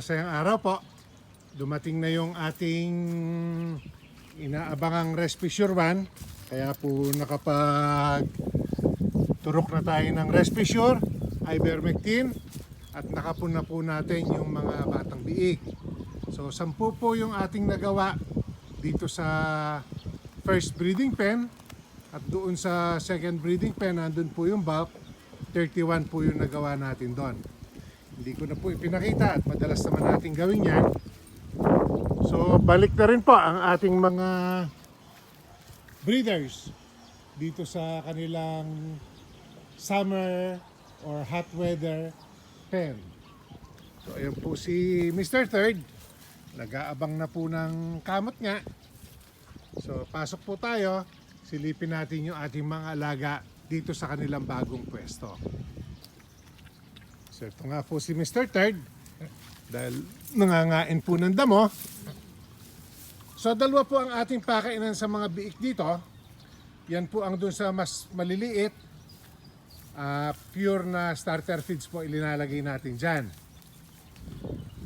masayang araw po. Dumating na yung ating inaabangang Respisure Van. Kaya po nakapag turok na tayo ng Respisure, Ivermectin, at nakapuna po natin yung mga batang biik. So, sampu po yung ating nagawa dito sa first breeding pen at doon sa second breeding pen, nandun po yung bulk, 31 po yung nagawa natin doon. Hindi ko na po ipinakita at madalas naman natin gawin yan. So, balik na rin po ang ating mga breeders dito sa kanilang summer or hot weather pen. So, ayan po si Mr. Third. Nag-aabang na po ng kamot nga. So, pasok po tayo. Silipin natin yung ating mga alaga dito sa kanilang bagong pwesto. So, ito nga po si Mr. Third. Dahil nangangain po ng damo. So, dalawa po ang ating pakainan sa mga biik dito. Yan po ang dun sa mas maliliit. Ah, pure na starter feeds po ilinalagay natin dyan.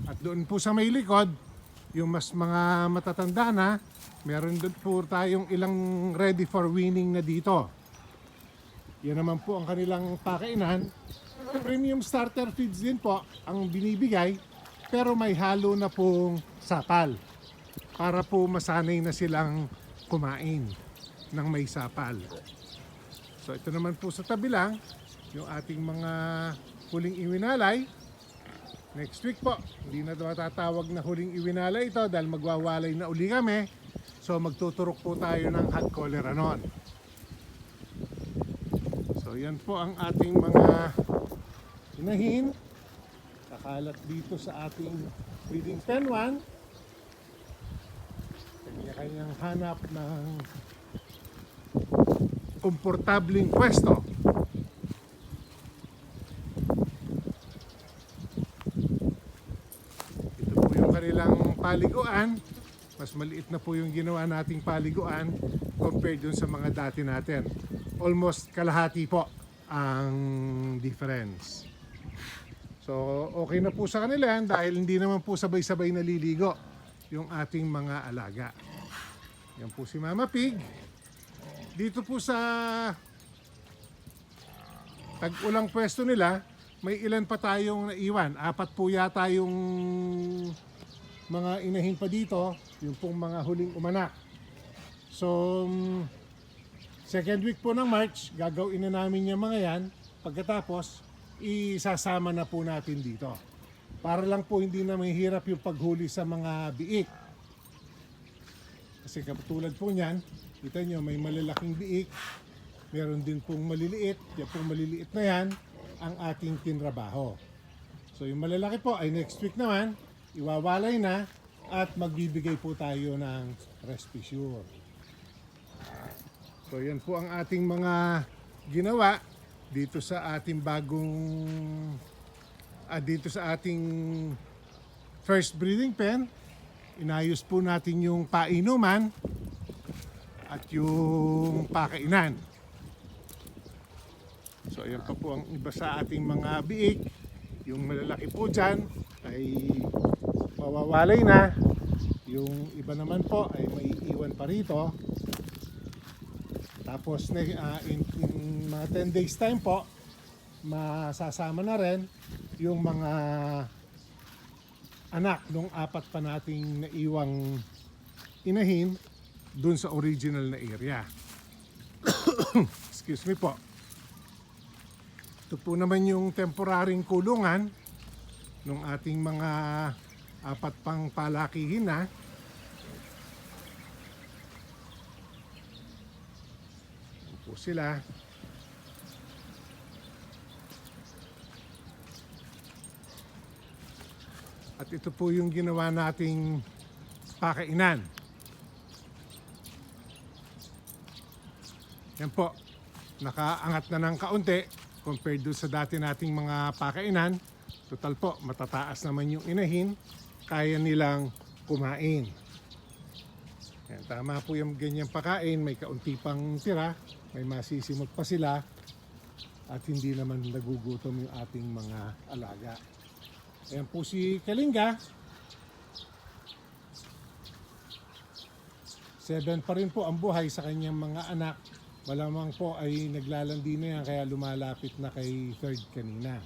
At doon po sa may likod, yung mas mga matatanda na, meron doon po tayong ilang ready for winning na dito. Yan naman po ang kanilang pakainan. Premium starter feeds din po ang binibigay, pero may halo na pong sapal para po masanay na silang kumain ng may sapal. So ito naman po sa tabi lang, yung ating mga huling iwinalay. Next week po, hindi na matatawag na huling iwinalay ito dahil magwawalay na uli kami. So magtuturok po tayo ng hot collar anon. So yan po ang ating mga inahin. Kakalat dito sa ating breeding pen 1. Kanya-kanyang hanap ng komportabling pwesto. Ito po yung kanilang paliguan. Mas maliit na po yung ginawa nating paliguan compared dun sa mga dati natin. Almost kalahati po ang difference. So, okay na po sa kanila yan dahil hindi naman po sabay-sabay naliligo yung ating mga alaga. Yan po si Mama Pig. Dito po sa tag-ulang pwesto nila, may ilan pa tayong naiwan. Apat po yata yung mga inahin pa dito, yung pong mga huling umanak. So, mm, second week po ng March, gagawin na namin yung mga yan. Pagkatapos, isasama na po natin dito. Para lang po hindi na mahirap yung paghuli sa mga biik. Kasi katulad po niyan, kita nyo may malalaking biik, meron din pong maliliit, yung pong maliliit na yan, ang ating tinrabaho. So yung malalaki po ay next week naman, iwawalay na at magbibigay po tayo ng Respisure. So yan po ang ating mga ginawa dito sa ating bagong ah, dito sa ating first breeding pen. Inayos po natin yung painuman at yung pakainan. So ayan pa po ang iba sa ating mga biik. Yung malalaki po dyan ay mawawalay na. Yung iba naman po ay may iwan pa rito. Tapos ah, in, in mga 10 days time po, masasama na rin yung mga anak nung apat pa nating naiwang inahin dun sa original na area. Excuse me po. Ito po naman yung temporaring kulungan ng ating mga apat pang palakihin na. Sila. At ito po yung ginawa nating pakainan. Yan po, nakaangat na ng kaunti compared doon sa dati nating mga pakainan. Total po, matataas naman yung inahin, kaya nilang kumain. Yan, tama po yung ganyang pakain, may kaunti pang tira, may masisimot pa sila, at hindi naman nagugutom yung ating mga alaga. Ayan po si Kalinga. Seven pa rin po ang buhay sa kanyang mga anak. Malamang po ay naglalandi na yan kaya lumalapit na kay third kanina.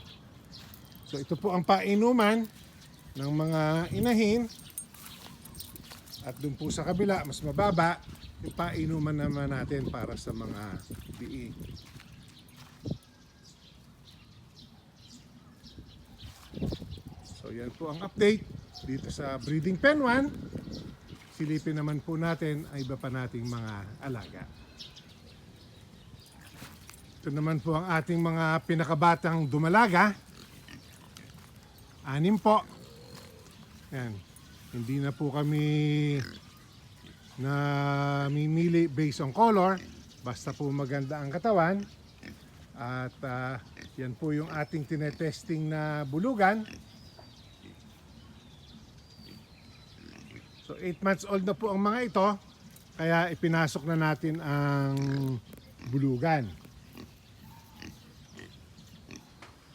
So ito po ang painuman ng mga inahin. At dun po sa kabila, mas mababa, yung painuman naman natin para sa mga biik. So yan po ang update dito sa Breeding Pen 1. Silipin naman po natin ang iba pa nating mga alaga. Ito naman po ang ating mga pinakabatang dumalaga. Anim po. Yan. Hindi na po kami na mimili based on color. Basta po maganda ang katawan. At ah, yan po yung ating tinetesting na bulugan. So 8 months old na po ang mga ito. Kaya ipinasok na natin ang bulugan.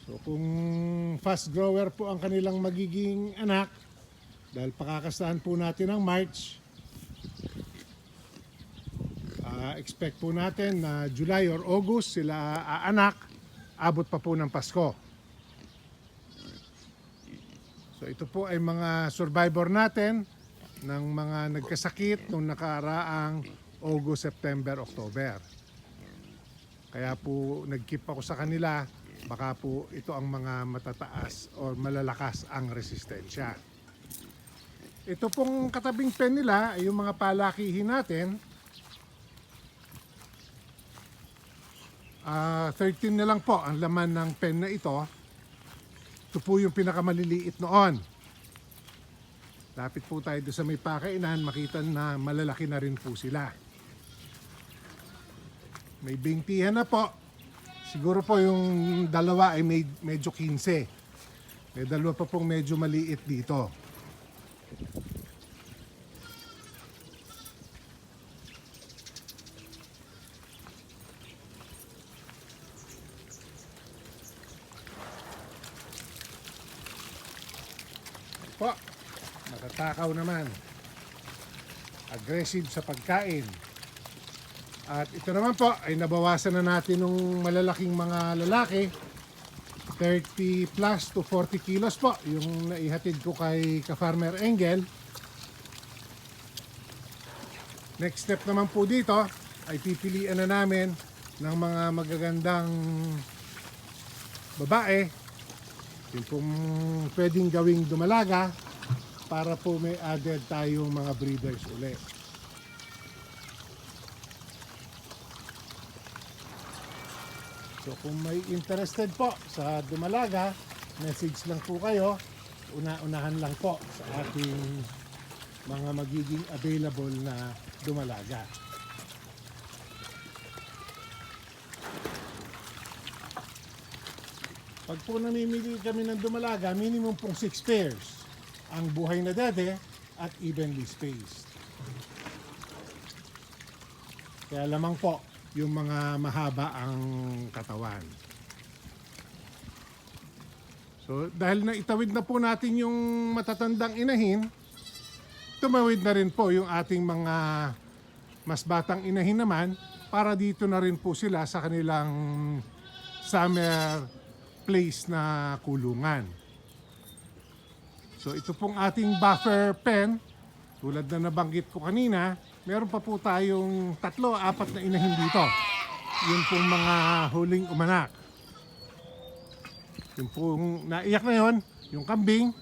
So kung fast grower po ang kanilang magiging anak, dahil pakakastahan po natin ng March, ah, expect po natin na July or August sila aanak, abot pa po ng Pasko. So ito po ay mga survivor natin ng mga nagkasakit nung nakaraang August, September, October. Kaya po nag-keep ako sa kanila, baka po ito ang mga matataas o malalakas ang resistensya. Ito pong katabing pen nila, ay yung mga palakihin natin, Ah, 13 na lang po ang laman ng pen na ito. Ito po yung pinakamaliliit noon. Lapit po tayo doon sa may pakainan, makita na malalaki na rin po sila. May bingtihan na po. Siguro po yung dalawa ay may, medyo 15. May dalawa pa pong medyo maliit dito. Po, matatakaw naman. Aggressive sa pagkain. At ito naman po ay nabawasan na natin ng malalaking mga lalaki. 30 plus to 40 kilos po yung naihatid ko kay ka-farmer Engel. Next step naman po dito ay pipilian na namin ng mga magagandang babae yung pong pwedeng gawing dumalaga para po may added tayong mga breeders ulit. So kung may interested po sa dumalaga, message lang po kayo. Una-unahan lang po sa ating mga magiging available na dumalaga. Pag po namimili kami ng dumalaga, minimum pong 6 pairs. Ang buhay na dede at evenly spaced. Kaya lamang po yung mga mahaba ang katawan. So dahil na itawid na po natin yung matatandang inahin, tumawid na rin po yung ating mga mas batang inahin naman para dito na rin po sila sa kanilang summer place na kulungan. So ito pong ating buffer pen, tulad na nabanggit ko kanina, meron pa po tayong tatlo, apat na inahin dito. Yun pong mga huling umanak. Yung pong naiyak na yon, yung kambing,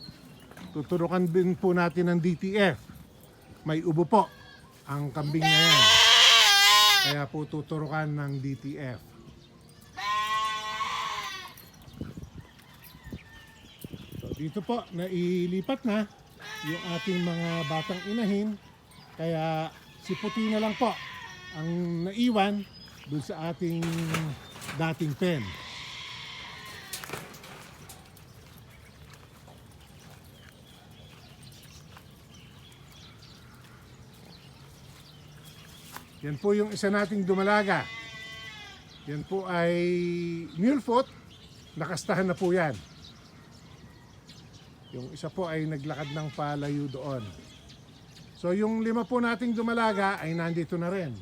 tuturukan din po natin ng DTF. May ubo po ang kambing na yan. Kaya po tuturukan ng DTF. Dito po, nailipat na yung ating mga batang inahin. Kaya si Puti na lang po ang naiwan dun sa ating dating pen. Yan po yung isa nating dumalaga. Yan po ay mule foot. Nakastahan na po yan. Yung isa po ay naglakad ng palayo doon. So yung lima po nating dumalaga ay nandito na rin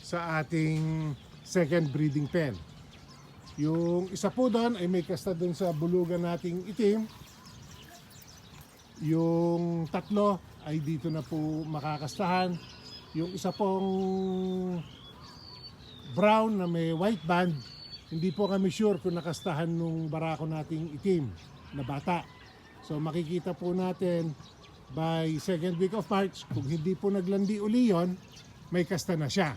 sa ating second breeding pen. Yung isa po doon ay may kasta doon sa bulugan nating itim. Yung tatlo ay dito na po makakastahan. Yung isa pong brown na may white band, hindi po kami sure kung nakastahan nung barako nating itim na bata. So makikita po natin by second week of March, kung hindi po naglandi uli yon, may kasta na siya.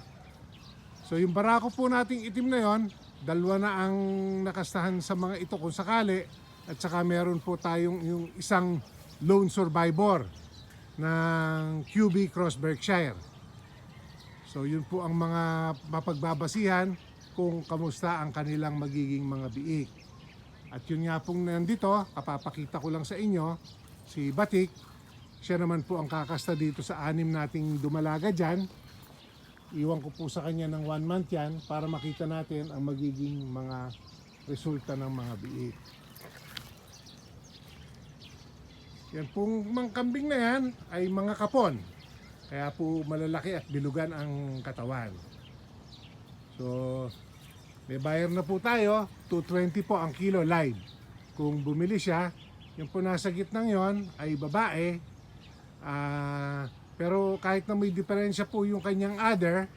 So yung barako po nating itim na yon, dalawa na ang nakastahan sa mga ito kung sakali at saka meron po tayong yung isang lone survivor ng QB Cross Berkshire. So yun po ang mga mapagbabasihan kung kamusta ang kanilang magiging mga biik. At yun nga pong nandito, kapapakita ko lang sa inyo, si Batik, siya naman po ang kakasta dito sa anim nating dumalaga dyan. Iwan ko po sa kanya ng one month yan para makita natin ang magiging mga resulta ng mga biik. Yan pong mga kambing na yan ay mga kapon. Kaya po malalaki at bilugan ang katawan. So, may buyer na po tayo. 220 po ang kilo live. Kung bumili siya, yung po nasa gitnang yon ay babae. Ah, pero kahit na may diferensya po yung kanyang other,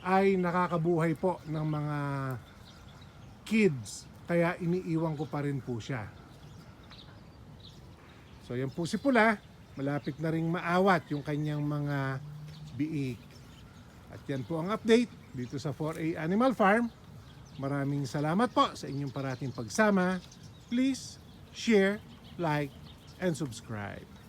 ay nakakabuhay po ng mga kids. Kaya iniiwan ko pa rin po siya. So yan po si Pula, malapit na ring maawat yung kanyang mga biik. At yan po ang update dito sa 4A Animal Farm. Maraming salamat po sa inyong parating pagsama. Please share, like, and subscribe.